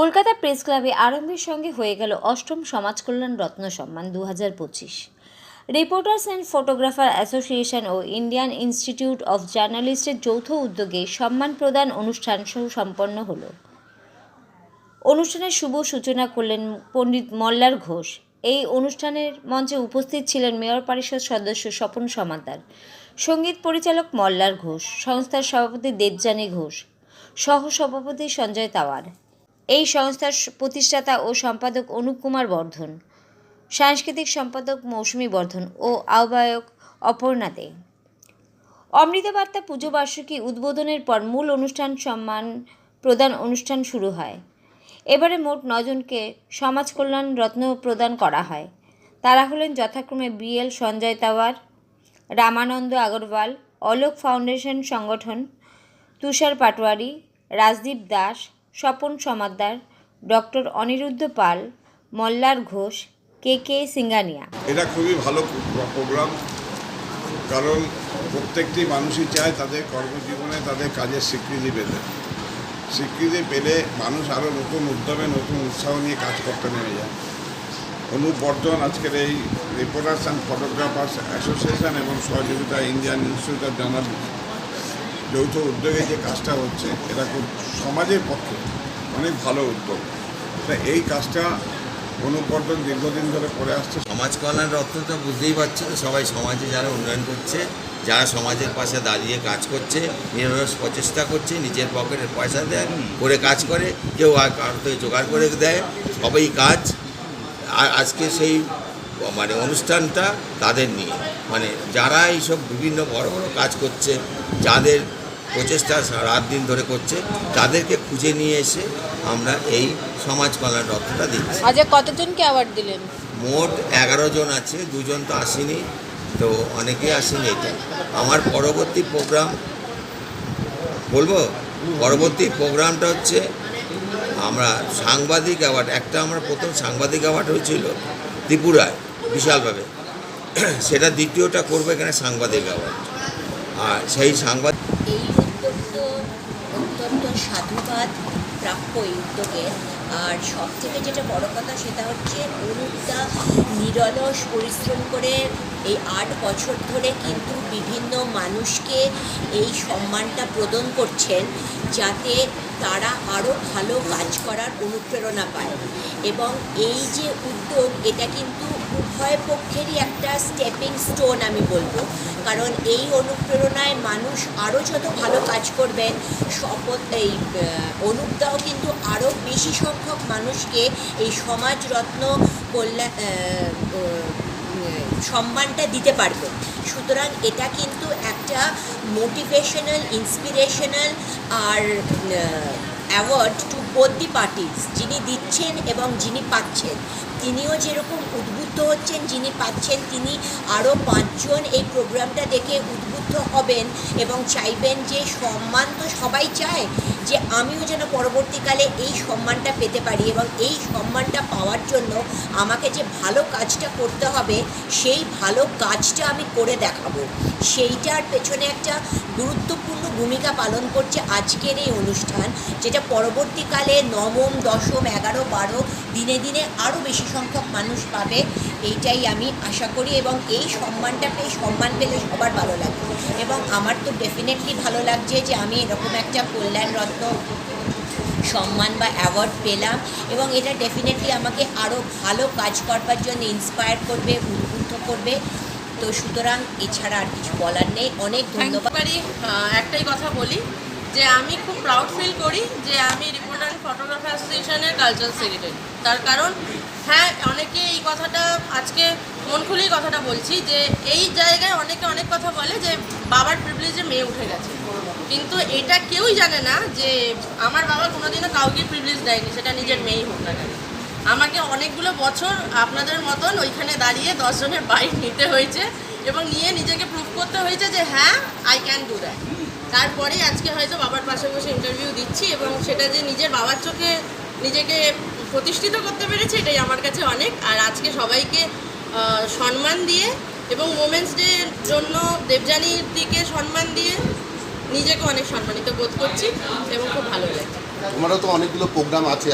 Kolkata press ক্লাবে আরম্ভের সঙ্গে হয়ে গেল অষ্টম সমাজ কল্যাণ রত্ন সম্মান দু হাজার পঁচিশ। রিপোর্টার্স অ্যান্ড ফটোগ্রাফার অ্যাসোসিয়েশন ও ইন্ডিয়ান ইনস্টিটিউট অফ জার্নালিস্টের যৌথ উদ্যোগে সম্মান প্রদান অনুষ্ঠান সুসম্পন্ন হলো। অনুষ্ঠানের শুভ সূচনা করলেন পণ্ডিত মল্লার ঘোষ। এই অনুষ্ঠানের মঞ্চে উপস্থিত ছিলেন মেয়র পরিষদ সদস্য স্বপন সমাদ্দার সংগীত পরিচালক মল্লার ঘোষ, সংস্থার সভাপতি দেবযানী ঘোষ সহ সভাপতি সঞ্জয় তাওয়ার। এই সংস্থার প্রতিষ্ঠাতা ও সম্পাদক অনুপ কুমার বর্ধন, সাংস্কৃতিক সম্পাদক মৌসুমী বর্ধন ও আহ্বায়ক অপর্ণা দে। অমৃতবার্তা পুজো বার্ষিকী উদ্বোধনের পর মূল অনুষ্ঠান সম্মান প্রদান অনুষ্ঠান শুরু হয়। এবারে মোট নজনকে সমাজ কল্যাণ রত্ন প্রদান করা হয়। তারা হলেন যথাক্রমে বিএল সঞ্জয় তাওয়ার, রামানন্দ আগরওয়াল, অলোক ফাউন্ডেশন সংগঠন, Tushar Patowari, Rajdeep Das Swapan Samaddar doctor Aniruddha Pal, Mallar Ghosh, K K Singhania. এটা খুবই ভালো প্রোগ্রাম, কারণ প্রত্যেকটি মানুষই চায় তাদের কর্মজীবনে তাদের কাজের স্বীকৃতি পেতে। স্বীকৃতি পেলে মানুষ আরও নতুন উদ্যমে, নতুন উৎসাহ নিয়ে কাজ করতে নেমে যায়। অনুপ বর্ধন আজকের এই রিপোর্টার্স অ্যান্ড ফটোগ্রাফার্স অ্যাসোসিয়েশন এবং সহযোগিতা ইন্ডিয়ান ইনস্টিটিউট অফ জার্নালিস্ট যৌথ উদ্যোগে যে কাজটা হচ্ছে, এটা সমাজের পক্ষে অনেক ভালো উদ্যোগ। তা এই কাজটা অনুবর্ধন দীর্ঘদিন ধরে করে আসছে। সমাজ কল্যাণ রত্নটা বুঝতেই পারছি তো, সবাই সমাজে যারা উন্নয়ন করছে, যারা সমাজের পাশে দাঁড়িয়ে কাজ করছে নিরলস প্রচেষ্টা করছে, নিজের পকেটের পয়সা দেয়, করে কাজ করে, কেউ আর থেকে জোগাড় করে দেয়, সবই কাজ। আর আজকে সেই মানে অনুষ্ঠানটা তাদের নিয়ে। মানে যারা এইসব বিভিন্ন বড় বড় কাজ করছে যাদের প্রচেষ্টা রাত দিন ধরে করছে তাদেরকে খুঁজে নিয়ে এসে আমরা এই সমাজ কল্যাণ রত্নটা দিচ্ছি। আজ কতজনকে অ্যাওয়ার্ড দিলেন? মোট এগারো জন আছে দুজন তো আসেনি তো অনেকেই আসেনি এটা। আমার পরবর্তী প্রোগ্রাম বলব? পরবর্তী প্রোগ্রামটা হচ্ছে আমরা সাংবাদিক অ্যাওয়ার্ড একটা আমরা প্রথম সাংবাদিক অ্যাওয়ার্ড হয়েছিল ত্রিপুরায়। বিশালভাবে। সেটা দ্বিতীয়টা করবে এখানে সাংবাদিক অ্যাওয়ার্ড আর সেই সাংবাদিক এই উদ্যোগ তো অত্যন্ত সাধুবাদ প্রাপ্য এই উদ্যোগের আর সব থেকে যেটা বড় কথা সেটা হচ্ছে অনুপদা নিরলস পরিশ্রম করে এই আট বছর ধরে কিন্তু বিভিন্ন মানুষকে এই সম্মানটা প্রদান করছেন যাতে তারা আরও ভালো কাজ করার অনুপ্রেরণা পায়। এবং এই যে উদ্যোগ, এটা কিন্তু উভয় পক্ষেরই একটা স্টেপিং স্টোন আমি বলব। কারণ এই অনুপ্রেরণায় মানুষ আরও যত ভালো কাজ করবেন, শপথ, এই অনুপদাও কিন্তু আরও বেশি সংখ্যক মানুষকে এই সমাজরত্ন কল্যাণ সম্মানটা দিতে পারবে। সুতরাং এটা কিন্তু একটা motivational inspirational R award to both the parties, যিনি দিচ্ছেন এবং যিনি পাচ্ছেন। তিনিও যেরকম উদ্বুদ্ধ হচ্ছেন, যিনি পাচ্ছেন, তিনি আরও পাঁচজন এই প্রোগ্রামটা দেখে উদ্বুদ্ধ হবেন এবং চাইবেন যে সম্মান তো সবাই চায়, যে আমিও যেন পরবর্তীকালে এই সম্মানটা পেতে পারি এবং এই সম্মানটা পাওয়ার জন্য আমাকে যে ভালো কাজটা করতে হবে, সেই ভালো কাজটা আমি করে দেখাবো। সেইটার পেছনে একটা গুরুত্বপূর্ণ ভূমিকা পালন করছে আজকের এই অনুষ্ঠান, যেটা পরবর্তীকালে নবম দশম এগারো বারো দিনে দিনে আরও বেশি সংখ্যক মানুষ পাবে। এইটাই আমি আশা করি এবং এই সম্মানটা পেয়ে সম্মান পেলে সবার ভালো লাগবে। এবং আমার তো ডেফিনেটলি ভালো লাগছে যে আমি এরকম একটা কল্যাণ রত্ন সম্মান বা অ্যাওয়ার্ড পেলাম এবং এটা ডেফিনেটলি আমাকে আরও ভালো কাজ করবার জন্য ইন্সপায়ার করবে উদ্বুদ্ধ করবে। তো সুতরাং এছাড়া আর কিছু বলার নেই। অনেক ধন্যবাদ। একটাই কথা বলি যে আমি খুব প্রাউড ফিল করি যে আমি রিপোর্টার ফটোগ্রাফার অ্যাসোসিয়েশনের কালচারাল সেক্রেটারি। তার কারণ হ্যাঁ অনেকে এই কথাটা আজকে মন খুলেই কথাটা বলছি যে এই জায়গায় অনেকে অনেক কথা বলে যে বাবার প্রিভিলেজে মেয়ে উঠে গেছে। কিন্তু এটা কেউই জানে না যে আমার বাবা কোনোদিনও কাউকে প্রিভিলেজ দেয়নি, সেটা নিজের মেয়েই হোক না কেন। আমাকে অনেকগুলো বছর আপনাদের মতন ওইখানে দাঁড়িয়ে দশজনের বাইক নিতে হয়েছে এবং নিয়ে নিজেকে প্রুভ করতে হয়েছে যে হ্যাঁ আই ক্যান ডু দ্যাট তারপরেই আজকে হয়তো বাবার পাশে বসে ইন্টারভিউ দিচ্ছি এবং সেটা যে নিজের বাবার চোখে নিজেকে প্রতিষ্ঠিত করতে পেরেছি, এটাই আমার কাছে অনেক। আর আজকে সবাইকে সম্মান দিয়ে এবং মোমেন্টস ডের জন্য দেবযানীর দিকে সম্মান দিয়ে নিজেকে অনেক সম্মানিত বোধ করছি এবং খুব ভালো লাগে তোমারও তো অনেকগুলো প্রোগ্রাম আছে